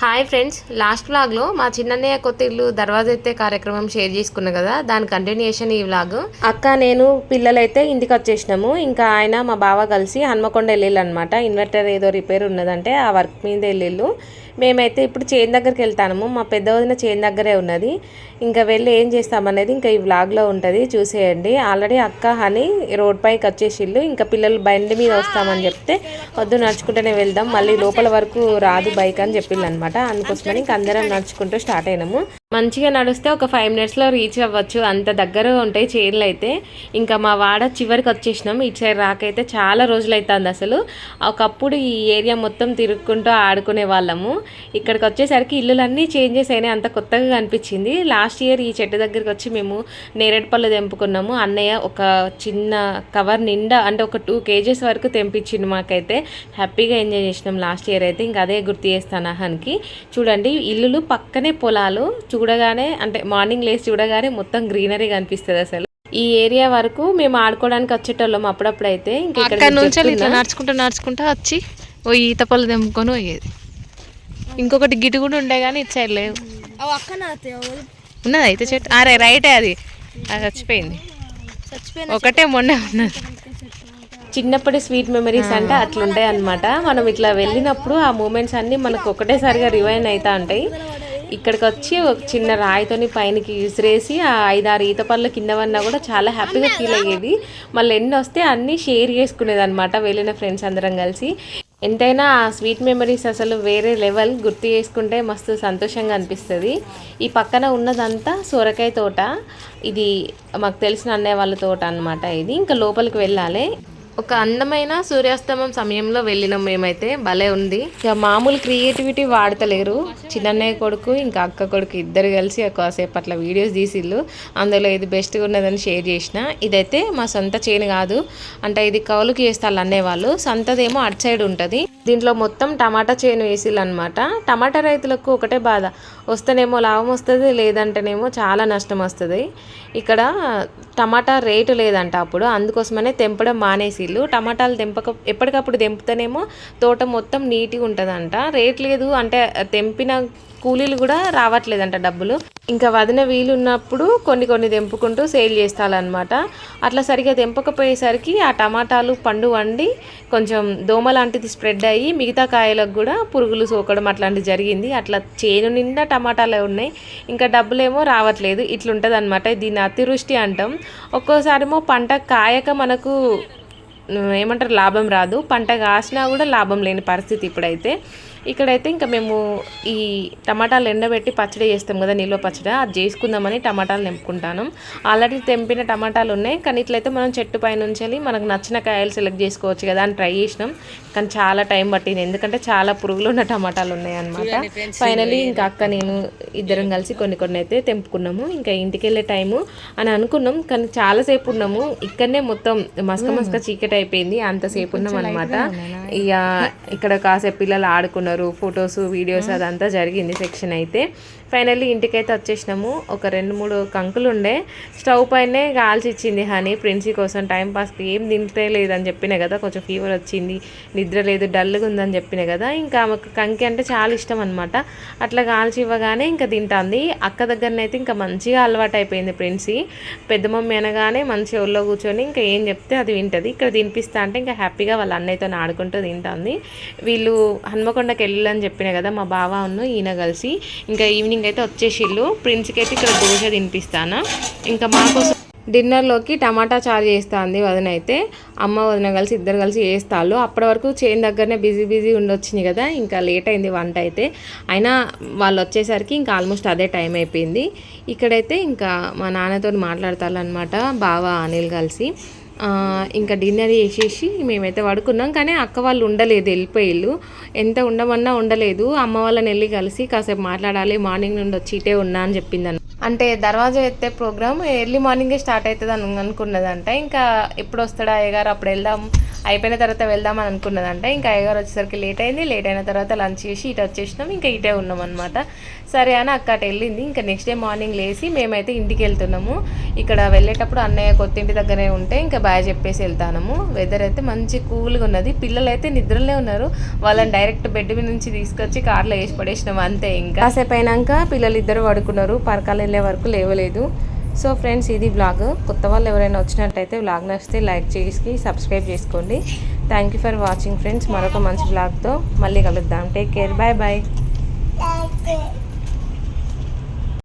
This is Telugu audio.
హాయ్ ఫ్రెండ్స్ లాస్ట్ వ్లాగ్లో మా చిన్నన్నయ్య కొత్త ఇల్లు దర్వాజా ఎత్తే కార్యక్రమం షేర్ చేసుకున్నా కదా దాని కంటిన్యూషన్ ఈ వ్లాగ్ అక్క నేను పిల్లలైతే ఇంటికి వచ్చేసినాము. ఇంకా ఆయన మా బావ కలిసి హన్మకొండ వెళ్ళిళ్ళు అనమాట ఇన్వర్టర్ ఏదో రిపేర్ ఉన్నదంటే ఆ వర్క్ మీద వెళ్ళిళ్ళు. మేమైతే ఇప్పుడు చేను దగ్గరికి వెళ్తాము మా పెద్ద వదిన దగ్గరే ఉన్నది. ఇంకా వెళ్ళి ఏం చేస్తామనేది ఇంకా ఈ వ్లాగ్లో ఉంటుంది. చూసేయండి. ఆల్రెడీ అక్క హని రోడ్ పైకి వచ్చేసిళ్ళు. ఇంకా పిల్లలు బండి మీద వస్తామని చెప్తే వద్దు నడుచుకుంటూనే వెళ్దాం. మళ్ళీ లోపల వరకు రాదు బైక్ అని చెప్పిండు అనమాట అందుకోసమని ఇంక అందరం నడుచుకుంటూ స్టార్ట్ అయినాము. మంచిగా నడిస్తే ఒక ఫైవ్ మినిట్స్లో రీచ్ అవ్వచ్చు. అంత దగ్గరగా ఉంటాయి చైర్లు అయితే. ఇంకా మా వాడ చివరికి వచ్చేసినాం. ఇటు సైడ్ రాకైతే చాలా రోజులు అవుతుంది అసలు. ఒకప్పుడు ఈ ఏరియా మొత్తం తిరుక్కుంటూ ఆడుకునే వాళ్ళము. ఇక్కడికి వచ్చేసరికి ఇల్లులన్నీ చేంజెస్ అయినాయి. అంత కొత్తగా కనిపించింది. లాస్ట్ ఇయర్ ఈ చెట్టు దగ్గరికి వచ్చి మేము నేరేడు పళ్ళు తెంపుకున్నాము. అన్నయ్య ఒక చిన్న కవర్ నిండా అంటే ఒక టూ కేజెస్ వరకు తెంపించింది మాకైతే. హ్యాపీగా ఎంజాయ్ చేసినాం లాస్ట్ ఇయర్ అయితే. ఇంకా అదే గుర్తు చేస్తాను అహన్కి. చూడండి ఇల్లులు పక్కనే పొలాలు చూడగానే అంటే మార్నింగ్ లేచి చూడగానే మొత్తం గ్రీనరీ కనిపిస్తుంది అసలు. ఈ ఏరియా వరకు మేము ఆడుకోవడానికి వచ్చేటోళ్ళం అప్పుడప్పుడు అయితే ఇంకా ఇక్కడ అక్కడ నుంచి చెప్తున్నా. ఇట్లా నడుచుకుంటూ నడుచుకుంటూ వచ్చి ఓ ఈత పళ్ళు తెంపుకొని పోయేది. ఇంకొకటి గిటి కూడా ఉండే కానీ సైడ్ లేవు. ఉన్నది అయితే చెట్టు. అరే రైటే అది. అది చచ్చిపోయింది. ఒకటే మొన్నే ఉన్నది. చిన్నప్పటి స్వీట్ మెమరీస్ అంటే అట్లుంటాయి అనమాట మనం ఇట్లా వెళ్ళినప్పుడు ఆ మూమెంట్స్ అన్నీ మనకు ఒకటేసారిగా రివైన్ అవుతా ఉంటాయి. ఇక్కడికి వచ్చి ఒక చిన్న రాయితోని పైనకి విసిరేసి ఆ ఐదారు ఈత పళ్ళు కింద పడినా కూడా చాలా హ్యాపీగా ఫీల్ అయ్యేది. మళ్ళీ ఎన్ని వస్తే అన్నీ షేర్ చేసుకునేది అనమాట వెళ్ళిన ఫ్రెండ్స్ అందరం కలిసి. ఎంతైనా ఆ స్వీట్ మెమరీస్ అసలు వేరే లెవెల్ గుర్తు చేసుకుంటే మస్తు సంతోషంగా అనిపిస్తుంది. ఈ పక్కన ఉన్నదంతా సొరకాయ తోట. ఇది మాకు తెలిసిన అన్నయ్య వాళ్ళ తోట అనమాట ఇది. ఇంకా లోపలికి వెళ్ళాలి. ఒక అందమైన సూర్యాస్తమం సమయంలో వెళ్ళినాం మేమైతే. భలే ఉంది. ఇక మామూలు క్రియేటివిటీ వాడతలేరు. చిన్నన్నయ్య కొడుకు ఇంకా అక్క కొడుకు ఇద్దరు కలిసి కాసేపు అట్లా వీడియోస్ తీసిళ్ళు. అందులో ఇది బెస్ట్గా ఉన్నదని షేర్ చేసిన. ఇదైతే మా సొంత చేను కాదు. అంటే ఇది కౌలుకి చేస్తారు అనేవాళ్ళు. సొంతదేమో అటు సైడ్ ఉంటుంది. దీంట్లో మొత్తం టమాటా చేను వేసిళ్ళు అనమాట టమాటా రైతులకు ఒకటే బాధ. వస్తేనేమో లాభం వస్తుంది లేదంటేనేమో చాలా నష్టం వస్తుంది. ఇక్కడ టమాటా రేటు లేదంట అప్పుడు. అందుకోసమనే తెంపడం మానేసి వీళ్ళు టమాటాలు తెంపక ఎప్పటికప్పుడు తెంపుతేనేమో తోట మొత్తం నీట్గా ఉంటుందంట. రేట్ లేదు అంటే తెంపిన కూలీలు కూడా రావట్లేదంట డబ్బులు. ఇంకా వదిన వీలు ఉన్నప్పుడు కొన్ని కొన్ని తెంపుకుంటూ సేల్ చేస్తాలన్నమాట. అట్లా సరిగా తెంపకపోయేసరికి ఆ టమాటాలు పండు వండి కొంచెం దోమ లాంటిది స్ప్రెడ్ అయ్యి మిగతా కాయలకు కూడా పురుగులు సోకడం అట్లాంటివి జరిగింది. అట్లా చేను నిండా టమాటాలే ఉన్నాయి. ఇంకా డబ్బులేమో రావట్లేదు. ఇట్లుంటుంది అనమాట దీన్ని అతివృష్టి అంటాం. ఒక్కోసారేమో పంట కాయక మనకు ఏమంటారు లాభం రాదు. పంట కాసినా కూడా లాభం లేని పరిస్థితి ఇప్పుడైతే. ఇక్కడైతే ఇంకా మేము ఈ టమాటాలు ఎండబెట్టి పచ్చడి చేస్తాం కదా నిల్వ పచ్చడి. అది చేసుకుందామని టమాటాలు తెంపుకుంటాను. ఆల్రెడీ తెంపిన టమాటాలు ఉన్నాయి కానీ ఇట్లయితే మనం చెట్టు పై నుంచి మనకు నచ్చిన కాయలు సెలెక్ట్ చేసుకోవచ్చు కదా అని ట్రై చేసినాం. కానీ చాలా టైం పట్టింది ఎందుకంటే చాలా పురుగులు ఉన్న టమాటాలు ఉన్నాయి అనమాట ఫైనలీ ఇంకా అక్క నేను ఇద్దరం కలిసి కొన్ని కొన్ని అయితే తెంపుకున్నాము. ఇంకా ఇంటికి వెళ్ళే టైము అని అనుకున్నాం కానీ చాలాసేపు ఉన్నాము. ఇక్కడనే మొత్తం మస్క మస్క చీకటి అయిపోయింది అంతసేపు ఉన్నాం అనమాట ఇక ఇక్కడ కాసేపు పిల్లలు ఆడుకున్నారు ఫొటోస్ వీడియోస్ అదంతా జరిగింది సెక్షన్ అయితే. ఫైనల్లీ ఇంటికైతే వచ్చేసినాము. ఒక రెండు మూడు కంకులు ఉండే స్టవ్ పైనే కాల్చి ఇచ్చింది హనీ ప్రిన్సీ కోసం టైం పాస్కి ఏం తింటే లేదని చెప్పిన కదా కొంచెం ఫీవర్ వచ్చింది నిద్ర లేదు డల్గా ఉందని చెప్పిన కదా. ఇంకా ఆమెకు కంకి అంటే చాలా ఇష్టం అనమాట అట్లా కాల్చి ఇవ్వగానే ఇంకా తింటుంది. అక్క దగ్గరనైతే ఇంకా మంచిగా అలవాటు అయిపోయింది ప్రిన్సీ పెద్ద మమ్మీ అనగానే మంచి ఒళ్ళో కూర్చొని ఇంకా ఏం చెప్తే అది వింటది. ఇక్కడ తినిపిస్తా అంటే ఇంకా హ్యాపీగా వాళ్ళ అన్నయ్యతో ఆడుకుంటూ తింటుంది. వీళ్ళు హన్మకొండకి వెళ్ళని చెప్పిన కదా మా బావ ఉన్న ఈయన కలిసి. ఇంకా ఈవినింగ్ అయితే వచ్చేసిళ్ళు. ప్రిన్స్కి అయితే ఇక్కడ దోశ తినిపిస్తాను. ఇంకా మాకోసం డిన్నర్లోకి టమాటా చారు చేస్తుంది వదిన అయితే. అమ్మ వదిన కలిసి ఇద్దరు కలిసి చేస్తాళ్ళు. అప్పటి వరకు చేను దగ్గరనే బిజీ బిజీ ఉండొచ్చింది కదా ఇంకా లేట్ అయింది వంట అయితే. అయినా వాళ్ళు వచ్చేసరికి ఇంకా ఆల్మోస్ట్ అదే టైం అయిపోయింది. ఇక్కడైతే ఇంకా మా నాన్నతో మాట్లాడతారు అనమాట బావ అనిల్ కలిసి. ఇంకా డిన్నర్ చేసేసి మేమైతే పడుకున్నాం కానీ అక్క వాళ్ళు ఉండలేదు వెళ్ళిపోయిళ్ళు. ఎంత ఉండమన్నా ఉండలేదు. అమ్మ వాళ్ళని వెళ్ళి కలిసి కాసేపు మాట్లాడాలి మార్నింగ్ నుండి వచ్చి ఇటే ఉన్నా అని చెప్పింది అంటే దర్వాజా ఎత్తే ప్రోగ్రామ్ ఎర్లీ మార్నింగే స్టార్ట్ అవుతుంది అని అనుకున్నదంట. ఇంకా ఎప్పుడు వస్తాడా అయ్యగారు? అప్పుడు వెళ్దాం. అయిపోయిన తర్వాత వెళ్దాం అని అనుకున్నదంట. ఇంకా అయ్యగారు వచ్చేసరికి లేట్ అయింది. లేట్ అయిన తర్వాత లంచ్ చేసి ఇటు వచ్చేసినాం. ఇంకా ఇటే ఉన్నాం అనమాట సరే అని అక్క అటు వెళ్ళింది. ఇంకా నెక్స్ట్ డే మార్నింగ్ లేచి మేమైతే ఇంటికి వెళ్తున్నాము. ఇక్కడ వెళ్ళేటప్పుడు అన్నయ్య కొత్తింటి దగ్గరే ఉంటే ఇంకా బాయ్ చెప్పేసి వెళ్తాము వెదర్ అయితే మంచి కూల్గా ఉన్నది. పిల్లలు అయితే నిద్రలే ఉన్నారు. వాళ్ళని డైరెక్ట్ బెడ్ మీద నుంచి తీసుకొచ్చి కార్లో వేసి పడేసినాం అంతే ఇంకా. కాసేపు అయినాక పిల్లలు ఇద్దరు పడుకున్నారు. పరకాలు వెళ్ళే వరకు లేవలేదు. సో ఫ్రెండ్స్ ఇది బ్లాగ్ కొత్త వాళ్ళు ఎవరైనా వచ్చినట్టయితే బ్లాగ్ నచ్చితే లైక్ చేసి సబ్స్క్రైబ్ చేసుకోండి. Thank you for watching friends మరొక మంచి బ్లాగ్తో మళ్ళీ కలుద్దాం. Take care bye bye